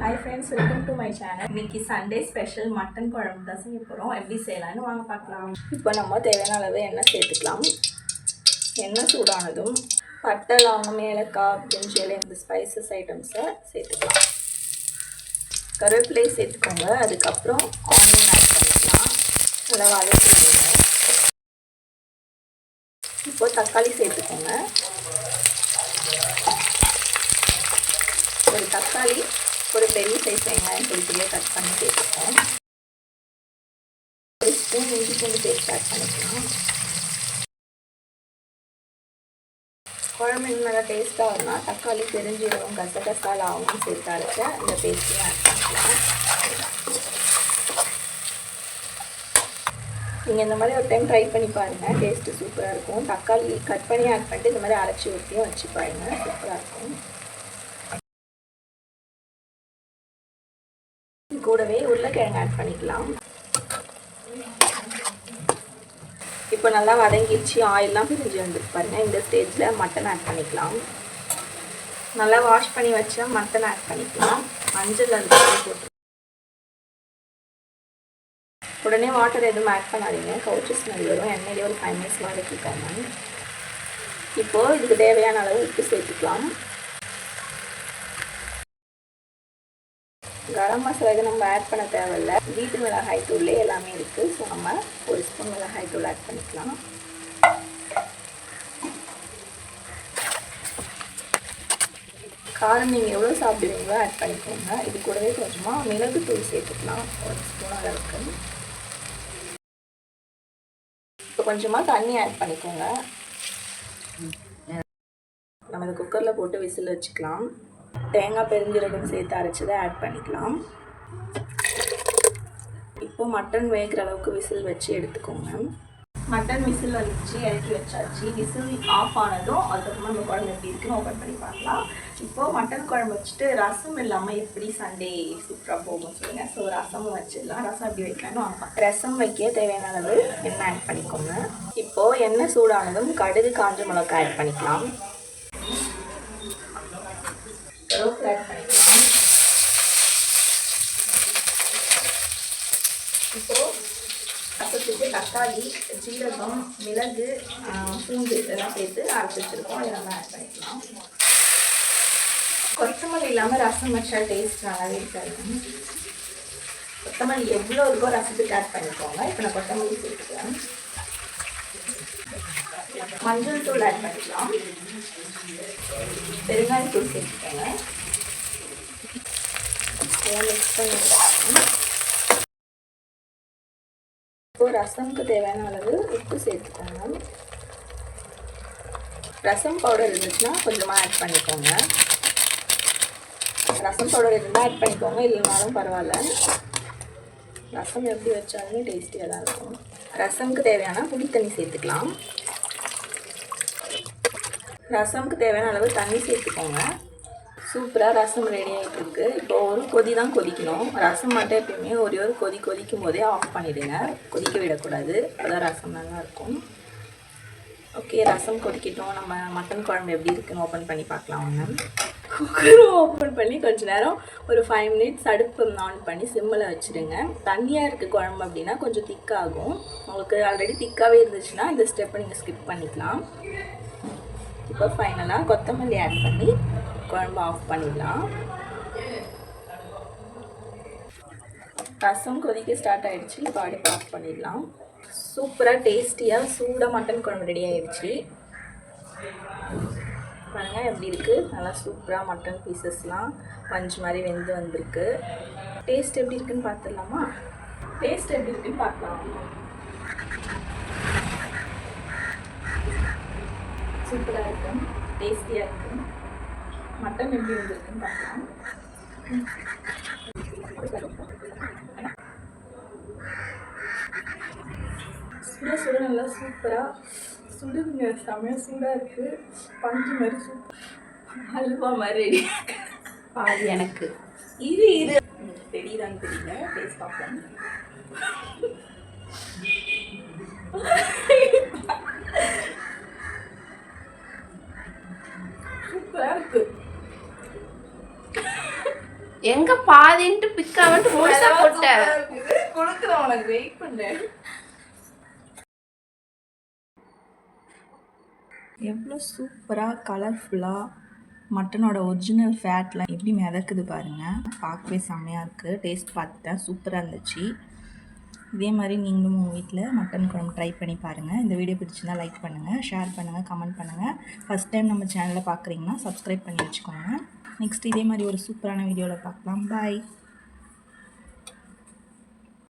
Hi friends welcome to my channel இன்னைக்கு Sunday special mutton குழம்பு தான் செய்ய போகிறோம் எப்படி செய்யலாம்னு வாங்க பார்க்கலாம். இப்போ நம்ம தேவையான அளவு எண்ணெய் சேர்த்துக்கலாம். எண்ணெய் சூடானதும் பட்டை லவங்கம் ஏலக்காய் பிரிஞ்சியில் இந்த ஸ்பைசஸ் ஐட்டம்ஸை சேர்த்துக்கலாம். கருவேப்பிலை சேர்த்துக்கோங்க. அதுக்கப்புறம் ஆனியன் ஆட் பண்ணிக்கலாம். நல்லா வதக்கிடுங்க இப்போ தக்காளி சேர்த்துக்கோங்க. ஒரு தக்காளி ஒரு பெரிய சைஸ் வெங்காயம் பொடி கட் பண்ணி சேர்த்துக்கோம் ஒரு ஸ்பூன் இஞ்சி பூண்டு பேஸ்ட் ஆட் பண்ணிக்கலாம். குழம்பு இன்னும் நல்லா டேஸ்ட்டாக வரும்னா தக்காளி பெருஞ்சீரகம் கசகசா லாவகம் சேர்த்து அரைச்ச இந்த பேஸ்ட்டையும் ஆட் பண்ணிக்கலாம். நீங்கள் இந்த மாதிரி ஒரு டைம் ட்ரை பண்ணி பாருங்கள் டேஸ்ட்டு சூப்பராக இருக்கும். தக்காளி கட் பண்ணி ஆட் பண்ணிட்டு இந்த மாதிரி அரைச்சி ஊற்றியும் வச்சு பாருங்கள் சூப்பராக இருக்கும். உருளைக்கிழங்கு ஆட் பண்ணிக்கலாம். இப்போ நல்லா வதங்கிடுச்சு. ஆயிலெலாம் பிரிஞ்சு வந்துருக்கு பாருங்கள் இந்த ஸ்டேஜில் மட்டன் ஆட் பண்ணிக்கலாம். நல்லா வாஷ் பண்ணி வச்சா மட்டன் ஆட் பண்ணிக்கலாம். மஞ்சள் அது போட்டு. உடனே வாட்டர் எதுவும் ஆட் பண்ணாதீங்க. கவுச்சி ஸ்மெல் வரும். எண்ணெயிலே ஒரு ஃபைவ் மினிட்ஸ் வதக்கிக்கோங்க. இப்போது இதுக்கு தேவையான அளவு உப்பு சேர்த்துக்கலாம். கரம் மசாலாவுக்கு நம்ம ஆட் பண்ண தேவையில்ல. வீட்டு மிளகாய் தூள்லே எல்லாமே இருக்குது ஸோ நம்ம ஒரு ஸ்பூன் மிளகாய் தூள் ஆட் பண்ணிக்கலாம். காரம் நீங்கள் எவ்வளோ சாப்பிடுவீங்களோ ஆட் பண்ணிக்கோங்க. இது கூடவே கொஞ்சமாக மிளகு தூள் சேர்த்துக்கலாம். ஒரு ஸ்பூன் அளவுக்கு. இப்போ கொஞ்சமாக தண்ணி ஆட் பண்ணிக்கோங்க. நம்ம இதை குக்கரில் போட்டு விசில் வச்சுக்கலாம். தேங்காய் பெருஞ்சீரகம் சேர்த்து அரைச்சதை ஆட் பண்ணிக்கலாம். இப்போ மட்டன் வேகிற அளவுக்கு விசில் வச்சு எடுத்துக்கோங்க. மட்டன் விசில் வந்துச்சு இறக்கி வச்சாச்சு. விசில் ஆஃப் ஆனதும் அதுக்கப்புறமா நம்ம குழம்பு எப்படி இருக்குன்னு ஓப்பன் பண்ணி பார்க்கலாம். இப்போது மட்டன் குழம்பு வச்சுட்டு ரசம் இல்லாமல் எப்படி சண்டே சூப்பராக போகும் சொல்லுங்கள் ஸோ ரசமும் வச்சிடலாம். ரசம் எப்படி வைக்கலாம்னு வாங்க. ரசம் வைக்க தேவையான அளவு எண்ணெய் ஆட் பண்ணிக்கோங்க. இப்போது எண்ணெய் சூடானதும் கடுகு காஞ்ச மிளகா ஆட் பண்ணிக்கலாம் கருவேப்பிலை ஆட் பண்ணிக்கலாம் இப்போது ரசத்துக்கு தக்காளி ஜீரகம் மிளகு பூண்டு இதெல்லாம் சேர்த்து அரைச்சி வச்சுருக்கோம். இதெல்லாம் ஆட் பண்ணிக்கலாம். கொத்தமல்லி இல்லாமல் ரசம் வச்சா டேஸ்ட் நல்லாவே இருக்காது. கொத்தமல்லி எவ்வளோ இருக்கோ ரசத்துக்கு ஆட் பண்ணிக்கோங்க. இப்போ நான் கொத்தமல்லி சேர்த்துக்கிறேன். மஞ்சள் தூள் ஆட் பண்ணிக்கலாம். பெருங்காயத்தூள் சேர்த்துக்கோங்க. மிக்ஸ் இப்போ ரசம்க்கு தேவையான அளவு உப்பு சேர்த்துக்கோங்க ரசம் பவுடர் இருந்துச்சுன்னா கொஞ்சமாக ஆட் பண்ணிக்கோங்க. ரசம் பவுடர் இருந்தால் ஆட் பண்ணிக்கோங்க இல்லைனாலும் பரவாயில்ல. ரசம் எப்படி வச்சாலுமே டேஸ்டியாக தான் இருக்கும். ரசம்க்கு தேவையான புளி தண்ணி சேர்த்துக்கலாம். ரசம்க்கு தேவையான அளவு தண்ணி சேர்த்துக்கோங்க. சூப்பராக ரசம் ரெடி ஆகிட்டு இருக்கு. இப்போ ஒரு கொதி தான் கொதிக்கணும். ரசம் மட்டும் எப்பயுமே ஒரே ஒரு கொதி கொதிக்கும் போதே ஆஃப் பண்ணிவிடுங்க கொதிக்க விடக்கூடாது. அதான் ரசம் நல்லா இருக்கும். ஓகே ரசம் கொதிக்கட்டும். நம்ம மட்டன் குழம்பு எப்படி இருக்குன்னு ஓப்பன் பண்ணி பார்க்கலாம் ஒன்று குக்கரும் ஓப்பன் பண்ணி கொஞ்ச நேரம் ஒரு ஃபைவ் மினிட்ஸ் அடுப்பு ஆன் பண்ணி சிம்மில் வச்சுருங்க தண்ணியாக இருக்குது குழம்பு அப்படின்னா கொஞ்சம் திக்காகும் உங்களுக்கு ஆல்ரெடி திக்காகவே இருந்துச்சுன்னா இந்த ஸ்டெப்பை நீங்கள் ஸ்கிப் பண்ணிக்கலாம். இப்போ ஃபைனலாக கொத்தமல்லி ஆட் பண்ணி குழம்பு ஆஃப் பண்ணிடலாம். ரசம் கொதிக்க ஸ்டார்ட் ஆகிடுச்சு இப்போ அடுப்பு ஆஃப் பண்ணிடலாம். சூப்பராக டேஸ்டியாக சூடாக மட்டன் குழம்பு ரெடி ஆகிடுச்சு பாருங்கள் எப்படி இருக்குது நல்லா சூப்பராக மட்டன் பீசஸ்லாம் பஞ்சு மாதிரி வெந்து வந்திருக்கு. டேஸ்ட் எப்படி இருக்குன்னு பார்த்துடலாமா டேஸ்ட் எப்படி இருக்குன்னு பார்க்கலாம் சூப்பராக இருக்கும். டேஸ்டியாக இருக்கும். மட்டன் எப்படி வந்திருக்குன்னு பார்க்கலாம். சுட சுட நல்லா சூப்பராக சுடுங்க செமையாக சூடாக இருக்குது பஞ்சு மாதிரி சூப்பர் அல்வா மாதிரி. பாதி. எனக்கு. இரு இரு. தெரியுதான்னு தெரியல. டேஸ்ட் பார்ப்போம். எங்க பாதின்ட்டு பிக்காமட்டு முழுசா போட்ட. கொடுக்குறேன் உனக்கு வெயிட் பண்ணு. எவ்வளோ சூப்பராக கலர்ஃபுல்லாக மட்டனோட ஒரிஜினல் ஃபேட்லாம் எப்படி மிதக்குது பாருங்கள் பார்க்கவே செம்மையாக இருக்குது டேஸ்ட் பார்த்துட்டேன் சூப்பராக இருந்துச்சு. இதே மாதிரி நீங்களும் உங்கள் வீட்டில் மட்டன் குழம்பு ட்ரை பண்ணி பாருங்கள் இந்த வீடியோ பிடிச்சிருந்தா லைக் பண்ணுங்கள் ஷேர் பண்ணுங்கள் கமெண்ட் பண்ணுங்கள் ஃபஸ்ட் டைம் நம்ம சேனலை பார்க்குறீங்கன்னா சப்ஸ்கிரைப் பண்ணி வச்சுக்கோங்க. நெக்ஸ்ட் இதே மாதிரி ஒரு சூப்பரான வீடியோவில் பார்க்கலாம். பாய்